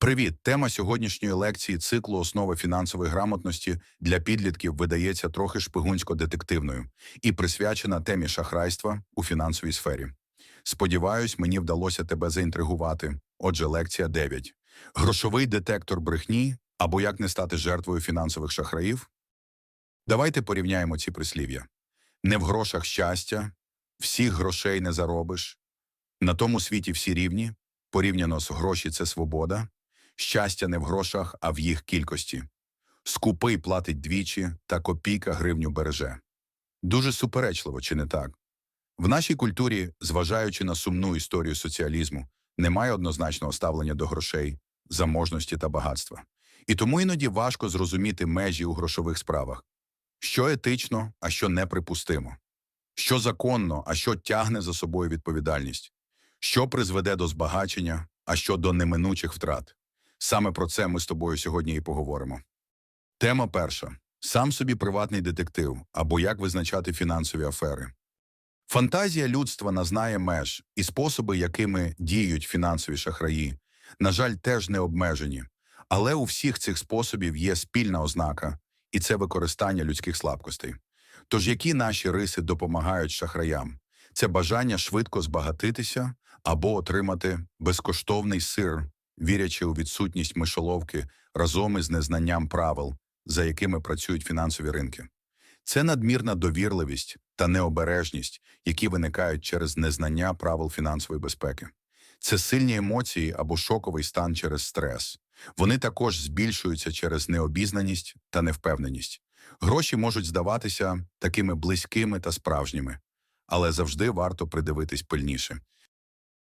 Привіт! Тема сьогоднішньої лекції циклу основи фінансової грамотності для підлітків видається трохи шпигунсько-детективною і присвячена темі шахрайства у фінансовій сфері. Сподіваюсь, мені вдалося тебе заінтригувати. Отже, лекція 9. Грошовий детектор брехні або як не стати жертвою фінансових шахраїв. Давайте порівняємо ці прислів'я. Не в грошах щастя, всіх грошей не заробиш. На тому світі всі рівні, порівняно з гроші це свобода. Щастя не в грошах, а в їх кількості. Скупий платить двічі, та копійка гривню береже. Дуже суперечливо, чи не так? В нашій культурі, зважаючи на сумну історію соціалізму, немає однозначного ставлення до грошей, заможності та багатства. І тому іноді важко зрозуміти межі у грошових справах. Що етично, а що неприпустимо. Що законно, а що тягне за собою відповідальність. Що призведе до збагачення, а що до неминучих втрат. Саме про це ми з тобою сьогодні і поговоримо. Тема перша. Сам собі приватний детектив або як визначати фінансові афери. Фантазія людства назнає меж, і способи, якими діють фінансові шахраї, на жаль, теж не обмежені. Але у всіх цих способів є спільна ознака, і це використання людських слабкостей. Тож які наші риси допомагають шахраям? Це бажання швидко збагатитися або отримати безкоштовний сир, вірячи у відсутність мишоловки разом із незнанням правил, за якими працюють фінансові ринки. Це надмірна довірливість та необережність, які виникають через незнання правил фінансової безпеки. Це сильні емоції або шоковий стан через стрес. Вони також збільшуються через необізнаність та невпевненість. Гроші можуть здаватися такими близькими та справжніми, але завжди варто придивитись пильніше.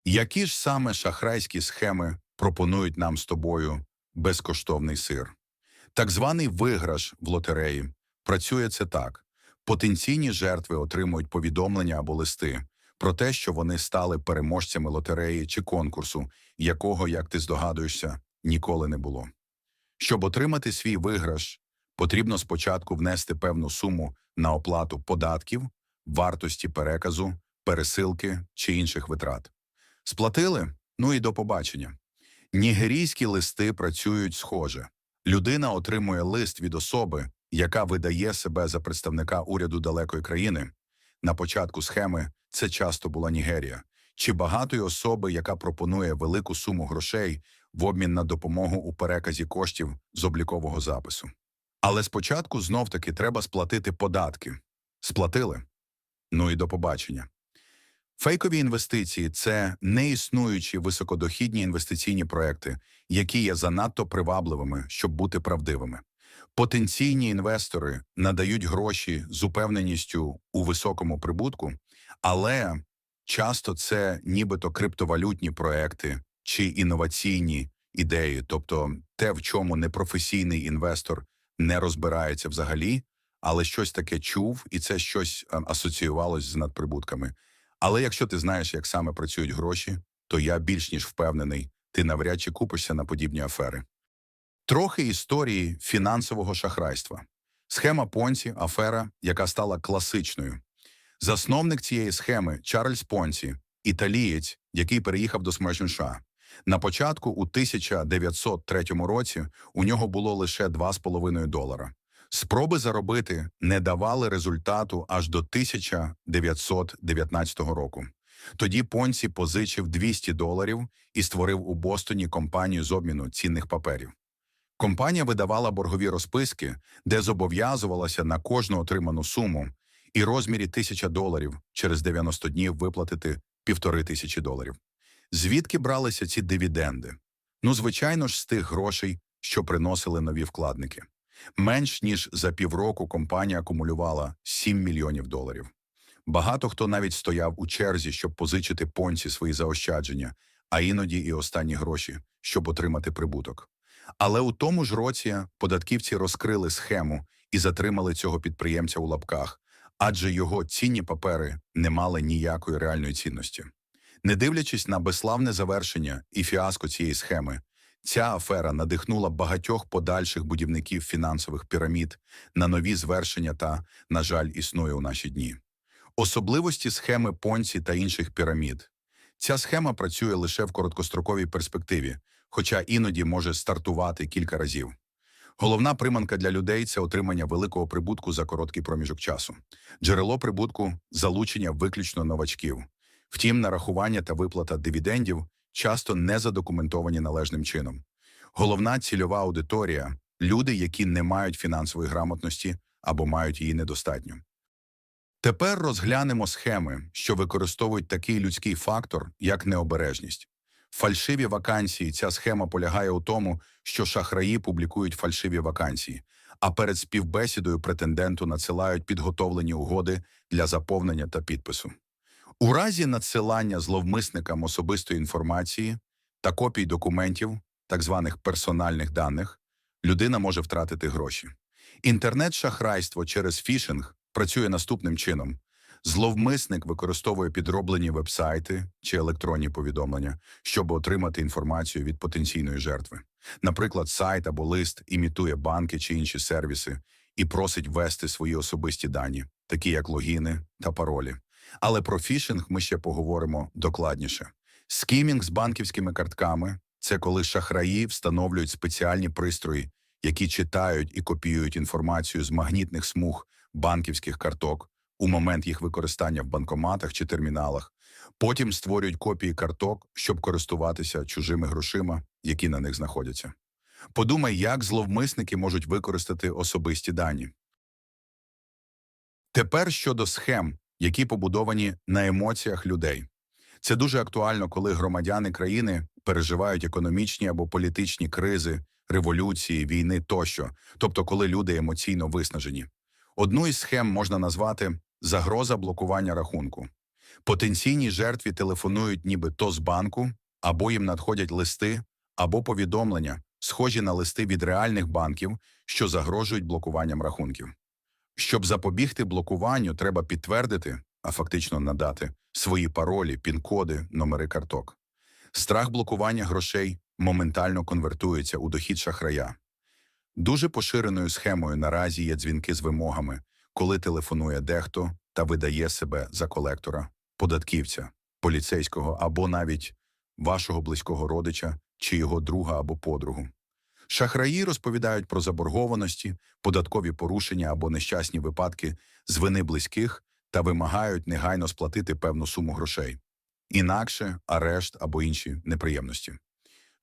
Які ж саме шахрайські схеми пропонують нам з тобою безкоштовний сир? Так званий виграш в лотереї працює це так: потенційні жертви отримують повідомлення або листи про те, що вони стали переможцями лотереї чи конкурсу, якого, як ти здогадуєшся, ніколи не було. Щоб отримати свій виграш, потрібно спочатку внести певну суму на оплату податків, вартості переказу, пересилки чи інших витрат. Сплатили? Ну і до побачення. Нігерійські листи працюють схоже. Людина отримує лист від особи, яка видає себе за представника уряду далекої країни. На початку схеми це часто була Нігерія, чи багатої особи, яка пропонує велику суму грошей в обмін на допомогу у переказі коштів з облікового запису. Але спочатку знов-таки треба сплатити податки. Сплатили? Ну і до побачення. Фейкові інвестиції це неіснуючі високодохідні інвестиційні проекти, які є занадто привабливими, щоб бути правдивими. Потенційні інвестори надають гроші з упевненістю у високому прибутку, але часто це нібито криптовалютні проекти чи інноваційні ідеї, тобто те, в чому непрофесійний інвестор не розбирається взагалі, але щось таке чув, і це щось е, асоціювалось з надприбутками. Але якщо ти знаєш, як саме працюють гроші, то я більш ніж впевнений, ти навряд чи купишся на подібні афери. Трохи історії фінансового шахрайства. Схема Понсі, афера, яка стала класичною. Засновник цієї схеми Чарльз Понсі, італієць, який переїхав до США. На початку, у 1903 році, у нього було лише 2,5 долара. Спроби заробити не давали результату аж до 1919 року. Тоді Понсі позичив 200 доларів і створив у Бостоні компанію з обміну цінних паперів. Компанія видавала боргові розписки, де зобов'язувалася на кожну отриману суму і розмірі 1000 доларів через 90 днів виплатити півтори тисячі доларів. Звідки бралися ці дивіденди? Ну, звичайно ж, з тих грошей, що приносили нові вкладники. Менш ніж за півроку компанія акумулювала 7 мільйонів доларів. Багато хто навіть стояв у черзі, щоб позичити понці свої заощадження, а іноді і останні гроші, щоб отримати прибуток. Але у тому ж році податківці розкрили схему і затримали цього підприємця у лапках, адже його цінні папери не мали ніякої реальної цінності. Не дивлячись на безславне завершення і фіаско цієї схеми, Ця афера надихнула багатьох подальших будівників фінансових пірамід на нові звершення та, на жаль, існує у наші дні. Особливості схеми Понці та інших пірамід. Ця схема працює лише в короткостроковій перспективі, хоча іноді може стартувати кілька разів. Головна приманка для людей це отримання великого прибутку за короткий проміжок часу. Джерело прибутку залучення виключно новачків. Втім, нарахування та виплата дивідендів часто не задокументовані належним чином. Головна цільова аудиторія люди, які не мають фінансової грамотності або мають її недостатньо. Тепер розглянемо схеми, що використовують такий людський фактор, як необережність. Фальшиві вакансії. Ця схема полягає у тому, що шахраї публікують фальшиві вакансії, а перед співбесідою претенденту надсилають підготовлені угоди для заповнення та підпису. У разі надсилання зловмисникам особистої інформації та копій документів, так званих персональних даних, людина може втратити гроші. Інтернет-шахрайство через фішинг працює наступним чином. Зловмисник використовує підроблені вебсайти чи електронні повідомлення, щоб отримати інформацію від потенційної жертви. Наприклад, сайт або лист імітує банки чи інші сервіси і просить ввести свої особисті дані, такі як логіни та паролі. Але про фішинг ми ще поговоримо докладніше. Скімінг з банківськими картками це коли шахраї встановлюють спеціальні пристрої, які читають і копіюють інформацію з магнітних смуг банківських карток у момент їх використання в банкоматах чи терміналах. Потім створюють копії карток, щоб користуватися чужими грошима, які на них знаходяться. Подумай, як зловмисники можуть використати особисті дані. Тепер щодо схем, які побудовані на емоціях людей. Це дуже актуально, коли громадяни країни переживають економічні або політичні кризи, революції, війни тощо, тобто коли люди емоційно виснажені. Одну із схем можна назвати загроза блокування рахунку. Потенційні жертві телефонують ніби то з банку, або їм надходять листи або повідомлення, схожі на листи від реальних банків, що загрожують блокуванням рахунків. Щоб запобігти блокуванню, треба підтвердити, а фактично надати свої паролі, пін-коди, номери карток. Страх блокування грошей моментально конвертується у дохід шахрая. Дуже поширеною схемою наразі є дзвінки з вимогами, коли телефонує дехто та видає себе за колектора, податківця, поліцейського або навіть вашого близького родича чи його друга або подругу. Шахраї розповідають про заборгованості, податкові порушення або нещасні випадки з вини близьких та вимагають негайно сплатити певну суму грошей. Інакше арешт або інші неприємності.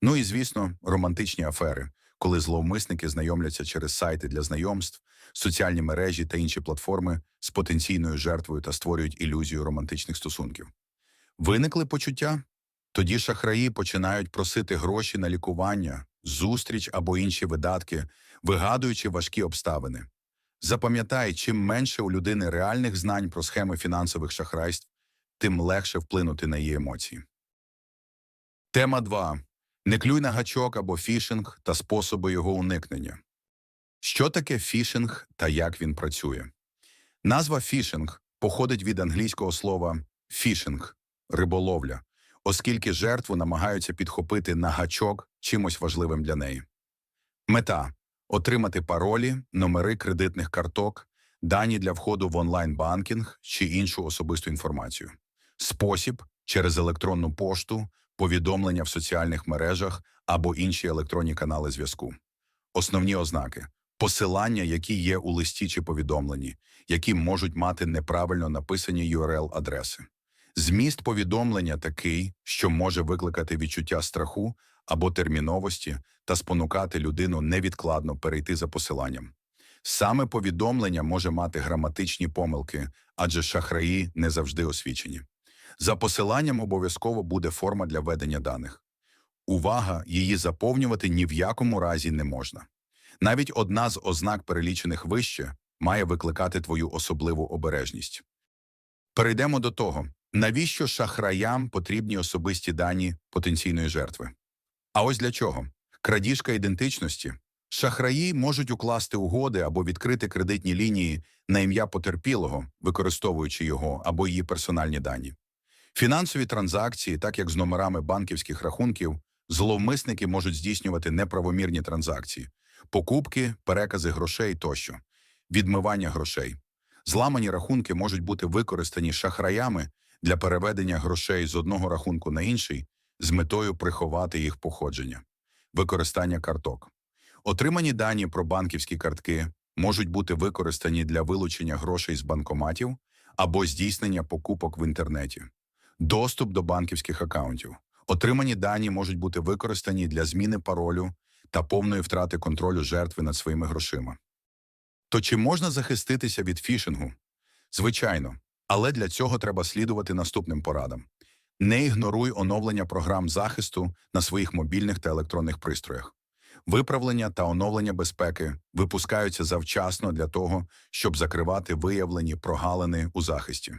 Ну і, звісно, романтичні афери, коли зловмисники знайомляться через сайти для знайомств, соціальні мережі та інші платформи з потенційною жертвою та створюють ілюзію романтичних стосунків. Виникли почуття? Тоді шахраї починають просити гроші на лікування, зустріч або інші видатки, вигадуючи важкі обставини. Запам'ятай, чим менше у людини реальних знань про схеми фінансових шахрайств, тим легше вплинути на її емоції. Тема 2. Не клюй на гачок або фішинг та способи його уникнення. Що таке фішинг та як він працює? Назва фішинг походить від англійського слова фішинг риболовля, оскільки жертву намагаються підхопити на гачок чимось важливим для неї. Мета отримати паролі, номери кредитних карток, дані для входу в онлайн-банкінг чи іншу особисту інформацію. Спосіб через електронну пошту, повідомлення в соціальних мережах або інші електронні канали зв'язку. Основні ознаки посилання, які є у листі чи повідомленні, які можуть мати неправильно написані URL-адреси. Зміст повідомлення такий, що може викликати відчуття страху або терміновості та спонукати людину невідкладно перейти за посиланням. Саме повідомлення може мати граматичні помилки, адже шахраї не завжди освічені. За посиланням обов'язково буде форма для ведення даних. Увага, її заповнювати ні в якому разі не можна. Навіть одна з ознак, перелічених вище, має викликати твою особливу обережність. Перейдемо до того, навіщо шахраям потрібні особисті дані потенційної жертви. А ось для чого? Крадіжка ідентичності. Шахраї можуть укласти угоди або відкрити кредитні лінії на ім'я потерпілого, використовуючи його або її персональні дані. Фінансові транзакції, так як з номерами банківських рахунків, зловмисники можуть здійснювати неправомірні транзакції, покупки, перекази грошей тощо, відмивання грошей. Зламані рахунки можуть бути використані шахраями для переведення грошей з одного рахунку на інший з метою приховати їх походження. Використання карток. Отримані дані про банківські картки можуть бути використані для вилучення грошей з банкоматів або здійснення покупок в інтернеті. Доступ до банківських акаунтів. Отримані дані можуть бути використані для зміни паролю та повної втрати контролю жертви над своїми грошима. То чи можна захиститися від фішингу? Звичайно, але для цього треба слідувати наступним порадам. Не ігноруй оновлення програм захисту на своїх мобільних та електронних пристроях. Виправлення та оновлення безпеки випускаються завчасно для того, щоб закривати виявлені прогалини у захисті.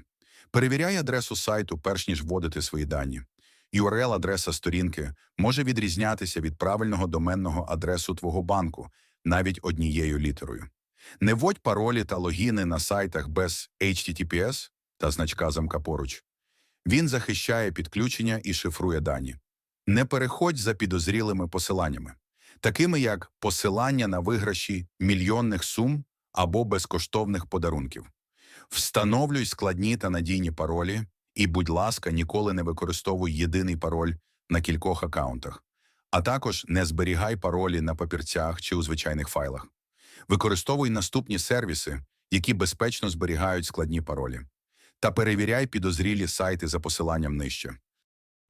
Перевіряй адресу сайту, перш ніж вводити свої дані. URL-адреса сторінки може відрізнятися від правильного доменного адресу твого банку навіть однією літерою. Не вводь паролі та логіни на сайтах без HTTPS та значка замка поруч. Він захищає підключення і шифрує дані. Не переходь за підозрілими посиланнями, такими як посилання на виграші мільйонних сум або безкоштовних подарунків. Встановлюй складні та надійні паролі, і, будь ласка, ніколи не використовуй єдиний пароль на кількох акаунтах, а також не зберігай паролі на папірцях чи у звичайних файлах. Використовуй наступні сервіси, які безпечно зберігають складні паролі, та перевіряй підозрілі сайти за посиланням нижче.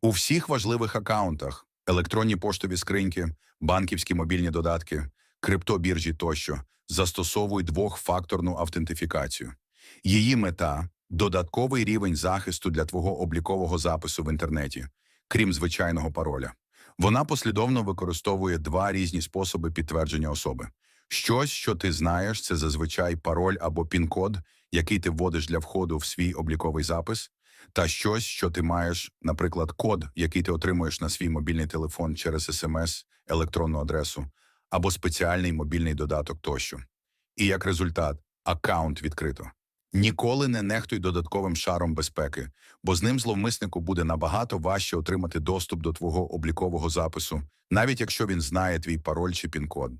У всіх важливих акаунтах електронні поштові скриньки, банківські мобільні додатки, криптобіржі тощо застосовуй двохфакторну автентифікацію. Її мета додатковий рівень захисту для твого облікового запису в інтернеті, крім звичайного пароля. Вона послідовно використовує два різні способи підтвердження особи. Щось, що ти знаєш, це зазвичай пароль або пін-код, який ти вводиш для входу в свій обліковий запис, та щось, що ти маєш, наприклад, код, який ти отримуєш на свій мобільний телефон через смс, електронну адресу або спеціальний мобільний додаток тощо. І як результат, аккаунт відкрито. Ніколи не нехтуй додатковим шаром безпеки, бо з ним зловмиснику буде набагато важче отримати доступ до твого облікового запису, навіть якщо він знає твій пароль чи пін-код.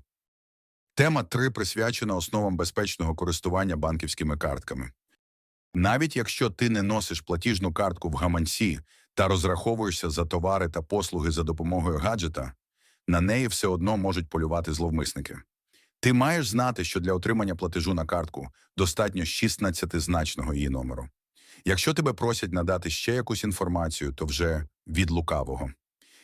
Тема 3 присвячена основам безпечного користування банківськими картками. Навіть якщо ти не носиш платіжну картку в гаманці та розраховуєшся за товари та послуги за допомогою гаджета, на неї все одно можуть полювати зловмисники. Ти маєш знати, що для отримання платежу на картку достатньо 16-значного її номеру. Якщо тебе просять надати ще якусь інформацію, то вже від лукавого.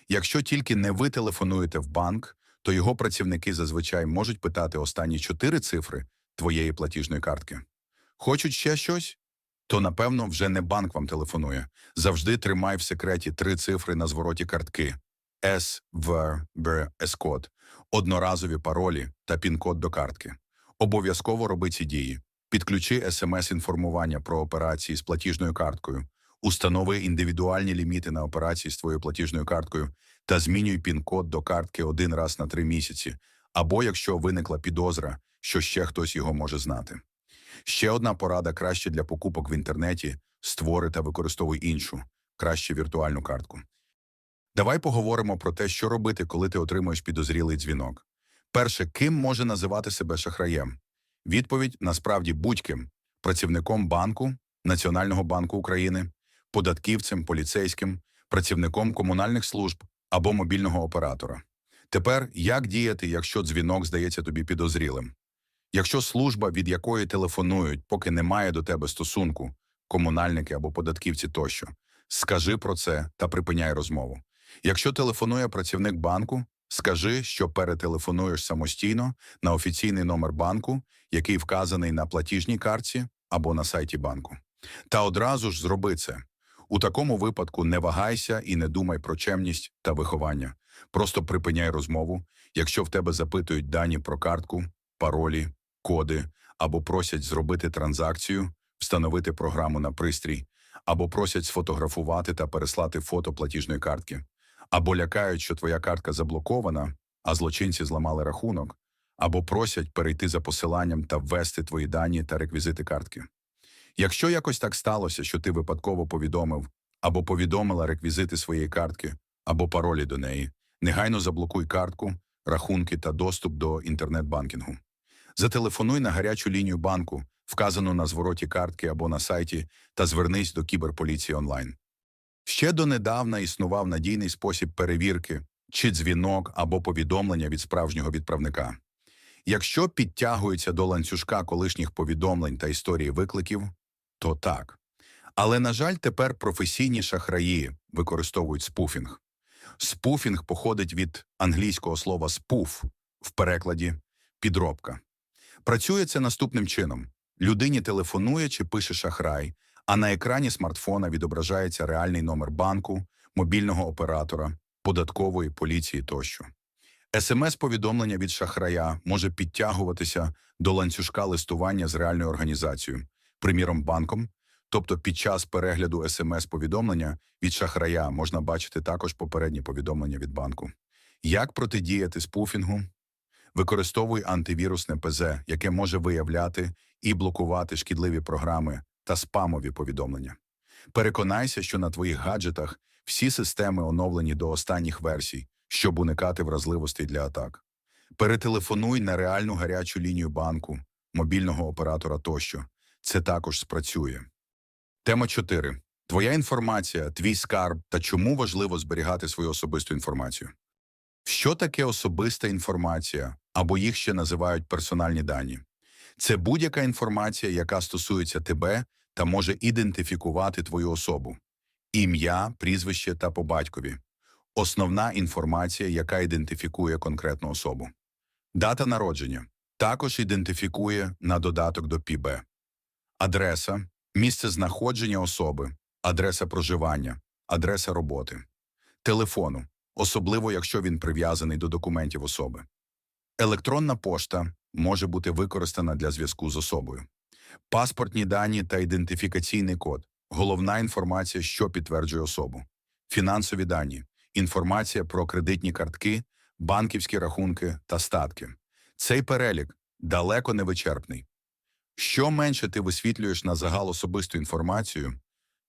Якщо тільки не ви телефонуєте в банк, то його працівники зазвичай можуть питати останні чотири цифри твоєї платіжної картки. Хочуть ще щось? То, напевно, вже не банк вам телефонує. Завжди тримай в секреті три цифри на звороті картки С, В, Б, С-код, одноразові паролі та пін-код до картки. Обов'язково роби ці дії. Підключи смс-інформування про операції з платіжною карткою, установи індивідуальні ліміти на операції з твоєю платіжною карткою та змінюй пін-код до картки один раз на три місяці, або якщо виникла підозра, що ще хтось його може знати. Ще одна порада краще для покупок в інтернеті створи та використовуй іншу, краще віртуальну картку. Давай поговоримо про те, що робити, коли ти отримуєш підозрілий дзвінок. Перше, ким може називати себе шахраєм? Відповідь насправді будь-ким працівником банку, Національного банку України, податківцем, поліцейським, працівником комунальних служб або мобільного оператора. Тепер як діяти, якщо дзвінок здається тобі підозрілим? Якщо служба, від якої телефонують, поки немає до тебе стосунку, комунальники або податківці тощо, скажи про це та припиняй розмову. Якщо телефонує працівник банку, скажи, що перетелефонуєш самостійно на офіційний номер банку, який вказаний на платіжній картці або на сайті банку. Та одразу ж зроби це. У такому випадку не вагайся і не думай про чемність та виховання. Просто припиняй розмову, якщо в тебе запитують дані про картку, паролі, коди або просять зробити транзакцію, встановити програму на пристрій, або просять сфотографувати та переслати фото платіжної картки, або лякають, що твоя картка заблокована, а злочинці зламали рахунок, або просять перейти за посиланням та ввести твої дані та реквізити картки. Якщо якось так сталося, що ти випадково повідомив або повідомила реквізити своєї картки або паролі до неї, негайно заблокуй картку, рахунки та доступ до інтернет-банкінгу. Зателефонуй на гарячу лінію банку, вказану на звороті картки або на сайті, та звернись до кіберполіції онлайн. Ще донедавна існував надійний спосіб перевірки, чи дзвінок або повідомлення від справжнього відправника. Якщо підтягується до ланцюжка колишніх повідомлень та історії викликів, то так. Але, на жаль, тепер професійні шахраї використовують спуфінг. Спуфінг походить від англійського слова спуф в перекладі підробка. Працює це наступним чином: людині телефонує чи пише шахрай, а на екрані смартфона відображається реальний номер банку, мобільного оператора, податкової поліції тощо. СМС-повідомлення від шахрая може підтягуватися до ланцюжка листування з реальною організацією, приміром банком. Тобто під час перегляду СМС-повідомлення від шахрая можна бачити також попередні повідомлення від банку. Як протидіяти спуфінгу? Використовуй антивірусне ПЗ, яке може виявляти і блокувати шкідливі програми та спамові повідомлення. Переконайся, що на твоїх гаджетах всі системи оновлені до останніх версій, щоб уникати вразливостей для атак. Перетелефонуй на реальну гарячу лінію банку, мобільного оператора тощо. Це також спрацює. Тема 4. Твоя інформація, твій скарб та чому важливо зберігати свою особисту інформацію. Що таке особиста інформація, або їх ще називають персональні дані? Це будь-яка інформація, яка стосується тебе та може ідентифікувати твою особу. Ім'я, прізвище та по батькові. Основна інформація, яка ідентифікує конкретну особу. Дата народження також ідентифікує на додаток до ПІБ. Адреса, місце знаходження особи, адреса проживання, адреса роботи, телефону, особливо якщо він прив'язаний до документів особи. Електронна пошта може бути використана для зв'язку з особою. Паспортні дані та ідентифікаційний код головна інформація, що підтверджує особу. Фінансові дані інформація про кредитні картки, банківські рахунки та статки. Цей перелік далеко не вичерпний. Що менше ти висвітлюєш на загал особисту інформацію,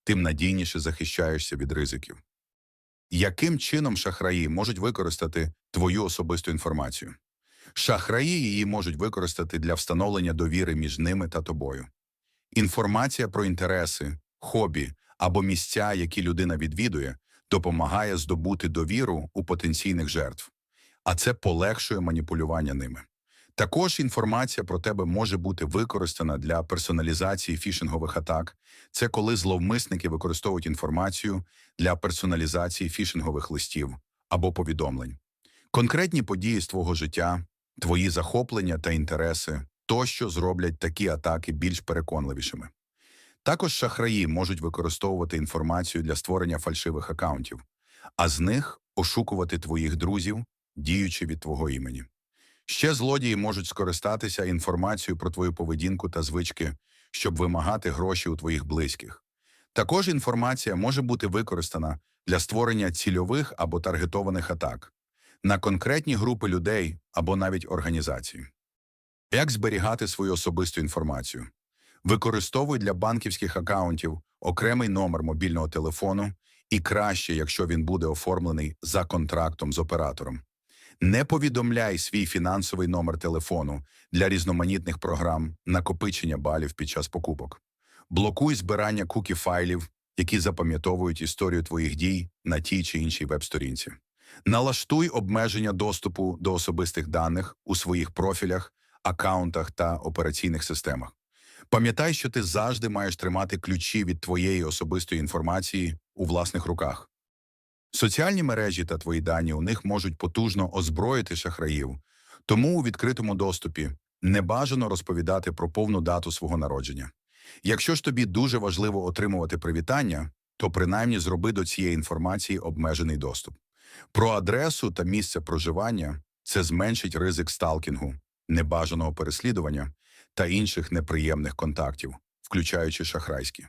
тим надійніше захищаєшся від ризиків. Яким чином шахраї можуть використати твою особисту інформацію? Шахраї її можуть використати для встановлення довіри між ними та тобою. Інформація про інтереси, хобі або місця, які людина відвідує, допомагає здобути довіру у потенційних жертв, а це полегшує маніпулювання ними. Також інформація про тебе може бути використана для персоналізації фішингових атак. Це коли зловмисники використовують інформацію для персоналізації фішингових листів або повідомлень. Конкретні події з твого життя, твої захоплення та інтереси тощо зроблять такі атаки більш переконливішими. Також шахраї можуть використовувати інформацію для створення фальшивих акаунтів, а з них ошукувати твоїх друзів, діючи від твого імені. Ще злодії можуть скористатися інформацією про твою поведінку та звички, щоб вимагати гроші у твоїх близьких. Також інформація може бути використана для створення цільових або таргетованих атак на конкретні групи людей або навіть організацій. Як зберігати свою особисту інформацію? Використовуй для банківських акаунтів окремий номер мобільного телефону і краще, якщо він буде оформлений за контрактом з оператором. Не повідомляй свій фінансовий номер телефону для різноманітних програм накопичення балів під час покупок. Блокуй збирання кукі файлів, які запам'ятовують історію твоїх дій на тій чи іншій веб-сторінці. Налаштуй обмеження доступу до особистих даних у своїх профілях, акаунтах та операційних системах. Пам'ятай, що ти завжди маєш тримати ключі від твоєї особистої інформації у власних руках. Соціальні мережі та твої дані у них можуть потужно озброїти шахраїв, тому у відкритому доступі не бажано розповідати про повну дату свого народження. Якщо ж тобі дуже важливо отримувати привітання, то принаймні зроби до цієї інформації обмежений доступ. Про адресу та місце проживання це зменшить ризик сталкінгу, небажаного переслідування та інших неприємних контактів, включаючи шахрайські,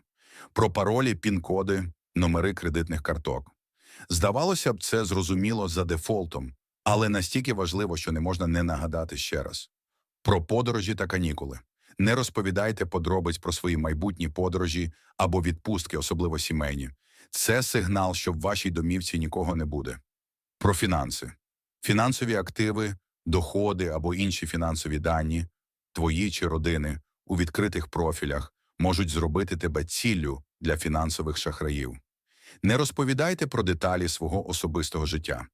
про паролі, пін-коди, номери кредитних карток. Здавалося б, це зрозуміло за дефолтом, але настільки важливо, що не можна не нагадати ще раз. Про подорожі та канікули. Не розповідайте подробиць про свої майбутні подорожі або відпустки, особливо сімейні. Це сигнал, що в вашій домівці нікого не буде. Про фінанси. Фінансові активи, доходи або інші фінансові дані, твої чи родини, у відкритих профілях можуть зробити тебе ціллю для фінансових шахраїв. Не розповідайте про деталі свого особистого життя.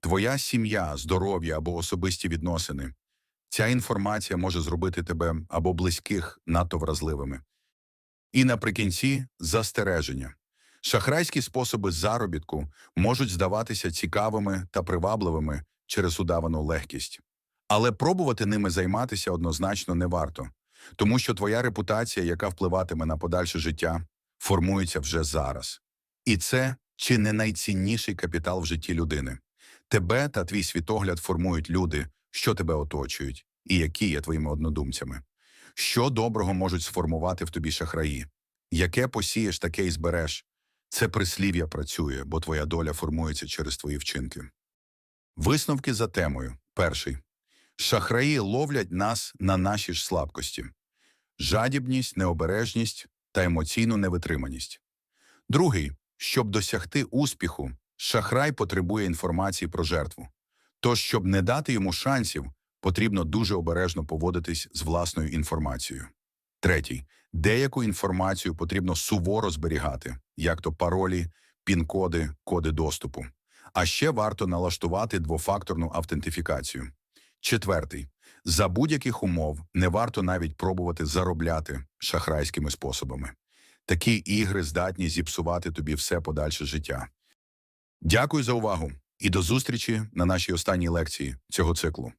твоя сім'я, здоров'я або особисті відносини. Ця інформація може зробити тебе або близьких надто вразливими. І наприкінці застереження. Шахрайські способи заробітку можуть здаватися цікавими та привабливими через удавану легкість. Але пробувати ними займатися однозначно не варто, тому що твоя репутація, яка впливатиме на подальше життя, формується вже зараз. І це чи не найцінніший капітал в житті людини. Тебе та твій світогляд формують люди, що тебе оточують, і які є твоїми однодумцями. Що доброго можуть сформувати в тобі шахраї? Яке посієш, таке й збереш. Це прислів'я працює, бо твоя доля формується через твої вчинки. Висновки за темою. Перший. Шахраї ловлять нас на наші ж слабкості. Жадібність, необережність та емоційну невитриманість. Другий. Щоб досягти успіху, шахрай потребує інформації про жертву. Тож, щоб не дати йому шансів, потрібно дуже обережно поводитись з власною інформацією. Третій. Деяку інформацію потрібно суворо зберігати, як то паролі, пін-коди, коди доступу. А ще варто налаштувати двофакторну автентифікацію. Четвертий. За будь-яких умов не варто навіть пробувати заробляти шахрайськими способами. Такі ігри здатні зіпсувати тобі все подальше життя. Дякую за увагу і до зустрічі на нашій останній лекції цього циклу.